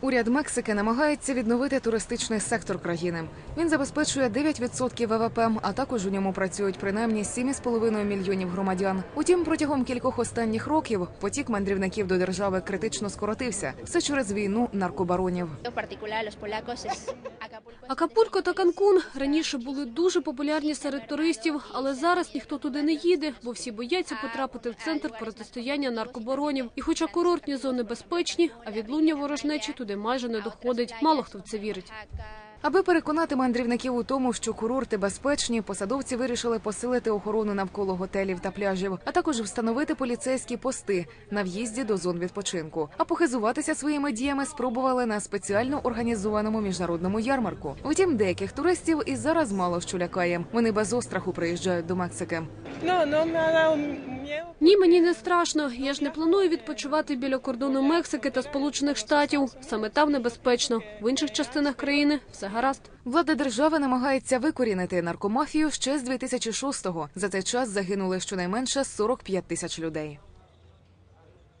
Уряд Мексики намагається відновити туристичний сектор країни. Він забезпечує 9% ВВП, а також у ньому працюють принаймні 7,5 мільйонів громадян. Утім, протягом кількох останніх років потік мандрівників до держави критично скоротився. Все через війну наркобаронів. Акапулько та Канкун раніше були дуже популярні серед туристів, але зараз ніхто туди не їде, бо всі бояться потрапити в центр протистояння наркоборонів. І хоча курортні зони безпечні, а відлуння ворожнечі туди майже не доходить. Мало хто в це вірить. Аби переконати мандрівників у тому, що курорти безпечні, посадовці вирішили посилити охорону навколо готелів та пляжів, а також встановити поліцейські пости на в'їзді до зон відпочинку. А похизуватися своїми діями спробували на спеціально організованому міжнародному ярмарку. Втім, деяких туристів і зараз мало що лякає. Вони без остраху приїжджають до Мексики. Ha dado miedo. Ні, мені не страшно. Я ж не планую відпочивати біля кордону Мексики та Сполучених Штатів. Саме там небезпечно. В інших частинах країни все гаразд. Влада держави намагається викорінити наркомафію ще з 2006-го. За цей час загинули щонайменше 45 тисяч людей.